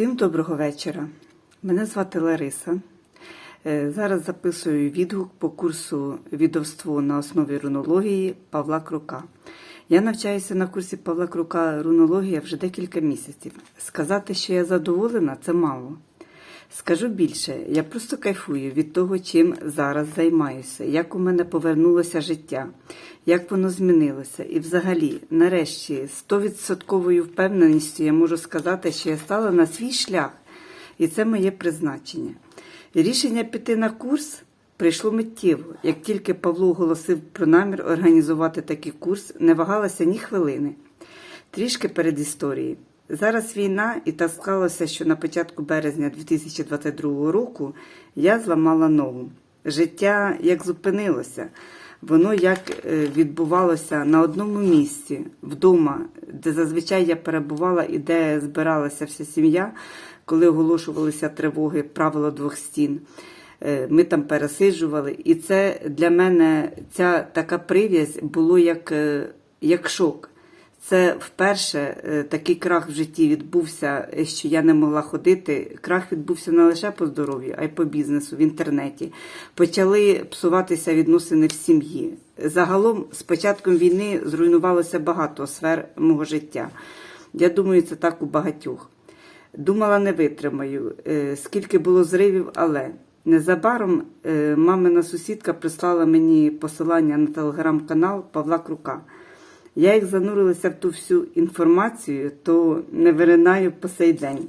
Всім доброго вечора. Мене звати Лариса. Е, Зараз записую відгук по курсу відовство на основі рунології Павла Крука. Я навчаюся на курсі Павла Крука рунологія вже декілька місяців. Сказати, що я задоволена, це мало. Скажу більше, я просто кайфую від того, чим зараз займаюся, як у мене повернулося життя, як воно змінилося. І взагалі, нарешті, стовідсотковою впевненістю я можу сказати, що я стала на свій шлях, і це моє призначення. Рішення піти на курс прийшло миттєво. Як тільки Павло оголосив про намір організувати такий курс, не вагалася ні хвилини. Трішки перед історією. Зараз війна, і так склалося, що на початку березня 2022 року я зламала ногу. Життя як зупинилося, воно як е, відбувалося на одному місці, вдома, де зазвичай я перебувала і де збиралася вся сім'я, коли оголошувалися тривоги, правило двох стін. Е, Ми там пересиджували, і це для мене ця така прив'язь було як, е, як шок. Це вперше е, такий крах в житті відбувся, е, що я не могла ходити. Крах відбувся не лише по здоров'ю, а й по бізнесу в інтернеті. Почали псуватися відносини в сім'ї. Загалом, з початком війни зруйнувалося багато сфер мого життя. Я думаю, це так у багатьох. Думала, не витримаю, е, скільки було зривів, але незабаром мамина сусідка прислала мені посилання на телеграм-канал Павла Крука. Я як занурилася в ту всю інформацію, то не виринаю по сей день.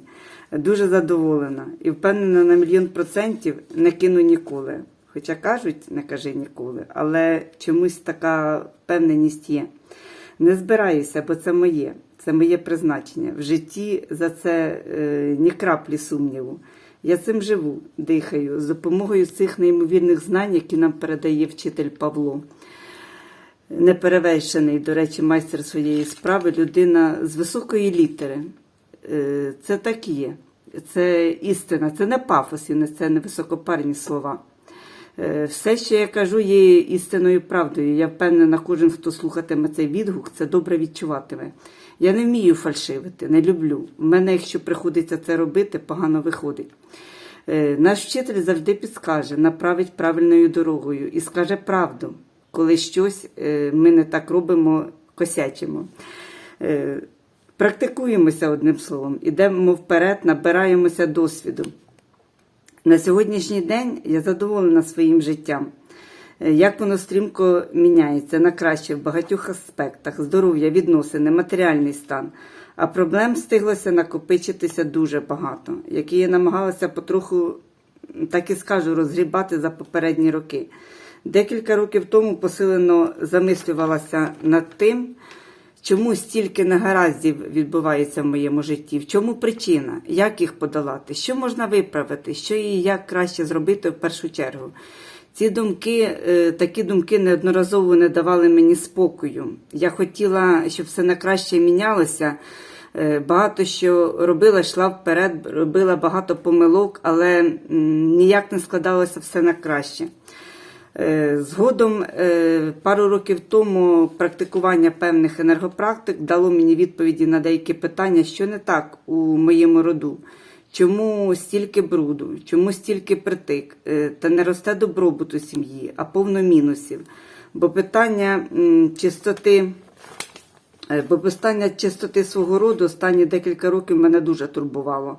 Дуже задоволена і впевнена на мільйон процентів не кину ніколи. Хоча кажуть, не кажи ніколи, але чомусь така впевненість є. Не збираюся, бо це моє, це моє призначення. В житті за це е, ні краплі сумніву. Я цим живу, дихаю, з допомогою цих неймовірних знань, які нам передає вчитель Павло неперевершений, до речі, майстер своєї справи, людина з високої літери. Е, Це так і є. Це істина, це не пафос, і це не високопарні слова. Е, Все, що я кажу, є істинною правдою. Я впевнена, кожен, хто слухатиме цей відгук, це добре відчуватиме. Я не вмію фальшивити, не люблю. У мене, якщо приходиться це робити, погано виходить. Е, Наш вчитель завжди підскаже, направить правильною дорогою і скаже правду, коли щось е, ми не так робимо, косячимо. Е, Практикуємося одним словом, ідемо вперед, набираємося досвіду. На сьогоднішній день я задоволена своїм життям. Е, Як воно стрімко міняється на краще в багатьох аспектах: здоров'я, відносини, матеріальний стан. А проблем стиглося накопичитися дуже багато, які я намагалася потроху, так і скажу, розгрібати за попередні роки. Декілька років тому посилено замислювалася над тим, чому стільки негараздів відбувається в моєму житті, в чому причина, як їх подолати, що можна виправити, що і як краще зробити в першу чергу. Ці думки, е, такі думки неодноразово не давали мені спокою. Я хотіла, щоб все на краще мінялося. Е, Багато що робила, йшла вперед, робила багато помилок, але ніяк не складалося все на краще. Е, Згодом, е, пару років тому, практикування певних енергопрактик дало мені відповіді на деякі питання, що не так у моєму роду. Чому стільки бруду, чому стільки притик, Е, та не росте добробут у сім'ї, а повно мінусів. Бо питання чистоти, бо питання чистоти свого роду останні декілька років мене дуже турбувало.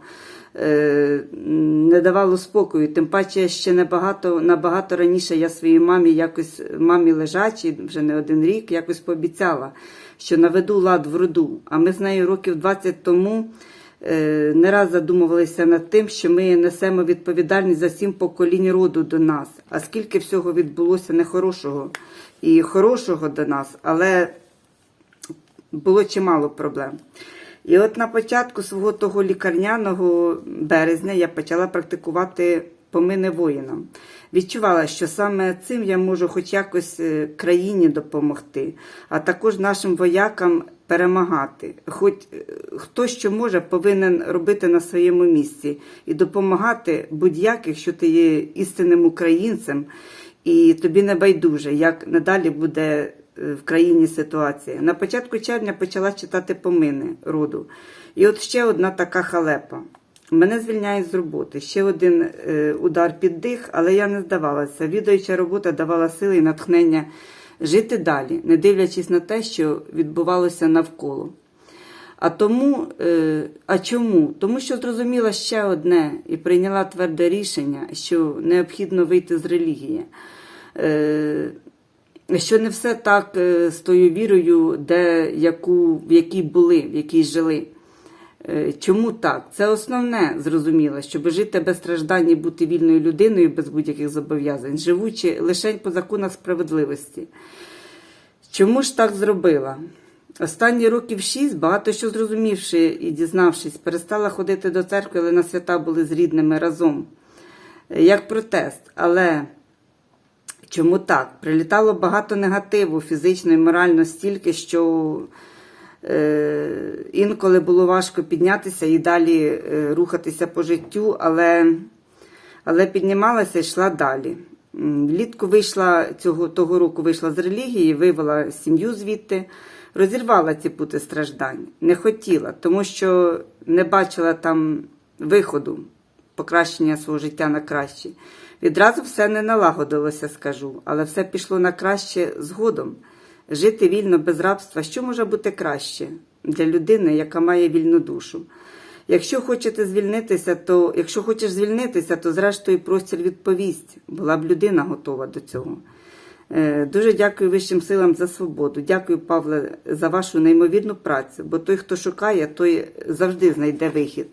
Е, Не давало спокою. Тим паче ще набагато, набагато раніше я своїй мамі якось мамі лежачій, вже не один рік, якось пообіцяла, що наведу лад в роду. А ми з нею років 20 тому е, не раз задумувалися над тим, що ми несемо відповідальність за сім поколінь роду до нас. А скільки всього відбулося нехорошого і хорошого до нас, але було чимало проблем. І от на початку свого того лікарняного березня я почала практикувати помини воїнам. Відчувала, що саме цим я можу хоч якось е, країні допомогти, а також нашим воякам перемагати. Хоч е, хто що може, повинен робити на своєму місці і допомагати будь-як, якщо ти є істинним українцем, і тобі не байдуже, як надалі буде в країні ситуація. На початку червня почала читати помини роду. І от ще одна така халепа. Мене звільняють з роботи. Ще один е, удар під дих, але я не здавалася. Відаюча робота давала сили і натхнення жити далі, не дивлячись на те, що відбувалося навколо. А тому, е, а чому? Тому що зрозуміла ще одне і прийняла тверде рішення, що необхідно вийти з релігії. Що не все так е, з тою вірою, де, яку, в якій були, в якій жили. Е, Чому так? Це основне зрозуміло, щоб жити без страждань і бути вільною людиною без будь-яких зобов'язань, живучи лише по законах справедливості. Чому ж так зробила? Останні років шість, багато що зрозумівши і дізнавшись, перестала ходити до церкви, але на свята були з рідними разом. Е, Як протест. Але чому так? Прилітало багато негативу, фізично і морально стільки, що е, інколи було важко піднятися і далі е, рухатися по життю, але, але піднімалася і йшла далі. Влітку вийшла цього того року вийшла з релігії, вивела сім'ю звідти, розірвала ці пути страждань. Не хотіла, тому що не бачила там виходу, покращення свого життя на краще. Відразу все не налагодилося, скажу, але все пішло на краще згодом. Жити вільно без рабства, що може бути краще для людини, яка має вільну душу? Якщо хочете звільнитися, то якщо хочеш звільнитися, то зрештою простір відповість. Була б людина готова до цього. Е, Дуже дякую Вищим силам за свободу. Дякую, Павле, за вашу неймовірну працю, бо той, хто шукає, той завжди знайде вихід.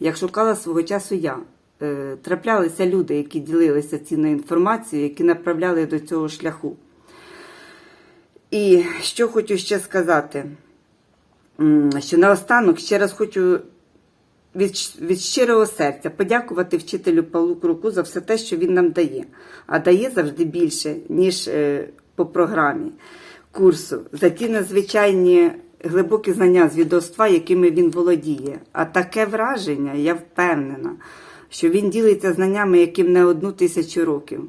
Як шукала свого часу я. Е, Траплялися люди, які ділилися цінною інформацією, які направляли до цього шляху. І що хочу ще сказати, що наостанок ще раз хочу від, від щирого серця подякувати вчителю Павлу Круку за все те, що він нам дає. А дає завжди більше, ніж е, по програмі курсу, за ті надзвичайні глибокі знання з відомства, якими він володіє. А таке враження, я впевнена, що він ділиться знаннями, яким не одну тисячу років.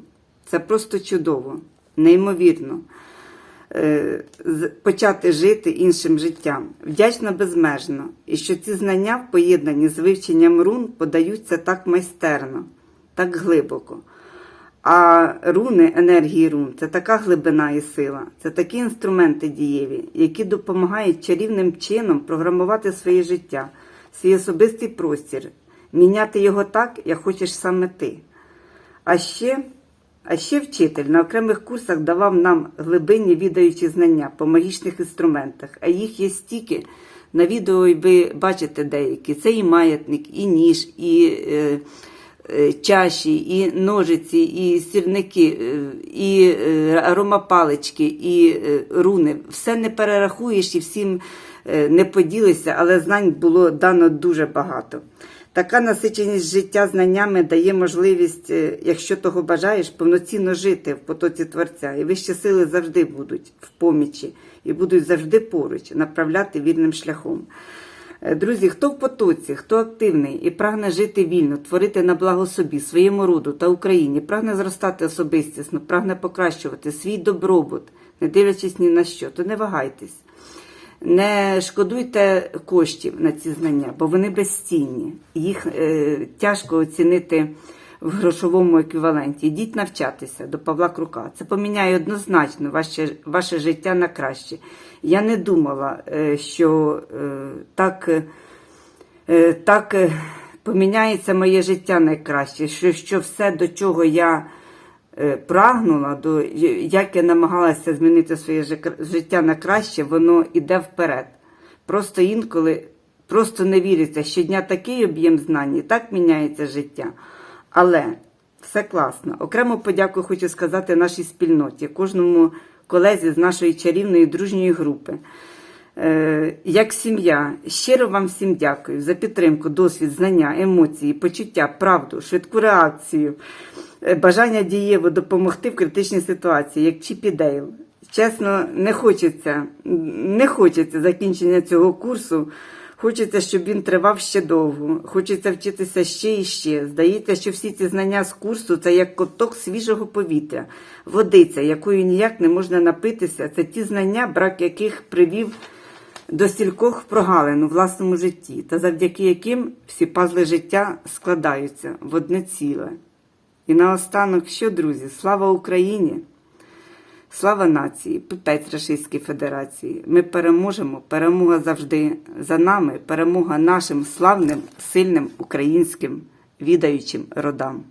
Це просто чудово, неймовірно е, почати жити іншим життям. Вдячна безмежно, і що ці знання в поєднанні з вивченням рун подаються так майстерно, так глибоко. А руни, енергії рун це така глибина і сила, це такі інструменти дієві, які допомагають чарівним чином програмувати своє життя, свій особистий простір, міняти його так, як хочеш саме ти. А ще, а ще вчитель на окремих курсах давав нам глибинні відаючі знання по магічних інструментах, а їх є стільки. На відео ви бачите деякі. Це і маятник, і ніж, і е, е, чаші, і ножиці, і сірники, е, і е, аромапалички, і е, руни. Все не перерахуєш і всім е, не поділися, але знань було дано дуже багато. Така насиченість життя знаннями дає можливість, е, якщо того бажаєш, повноцінно жити в потоці Творця. І вищі сили завжди будуть в помічі і будуть завжди поруч, направляти вірним шляхом. Е, Друзі, хто в потоці, хто активний і прагне жити вільно, творити на благо собі, своєму роду та Україні, прагне зростати особистісно, прагне покращувати свій добробут, не дивлячись ні на що, то не вагайтесь. Не шкодуйте коштів на ці знання, бо вони безцінні. Їх е, тяжко оцінити в грошовому еквіваленті. Йдіть навчатися до Павла Крука. Це поміняє однозначно ваше, ваше життя на краще. Я не думала, е, що е, так, е, так е, поміняється моє життя найкраще, що, що все, до чого я е, прагнула, до, як я намагалася змінити своє життя на краще, воно іде вперед. Просто інколи просто не віриться, щодня такий об'єм знань, і так міняється життя. Але все класно. Окремо подяку хочу сказати нашій спільноті, кожному колезі з нашої чарівної дружньої групи. Е, Як сім'я, щиро вам всім дякую за підтримку, досвід, знання, емоції, почуття, правду, швидку реакцію, е, бажання дієво допомогти в критичній ситуації, як Чіпі Дейл. Чесно, не хочеться, не хочеться закінчення цього курсу. Хочеться, щоб він тривав ще довго. Хочеться вчитися ще і ще. Здається, що всі ці знання з курсу це як коток свіжого повітря, водиця, якою ніяк не можна напитися. Це ті знання, брак яких привів до стількох прогалин у власному житті, та завдяки яким всі пазли життя складаються в одне ціле. І наостанок, що, друзі, слава Україні! Слава нації, пипець Російської Федерації. Ми переможемо. Перемога завжди за нами. Перемога нашим славним, сильним українським відаючим родам.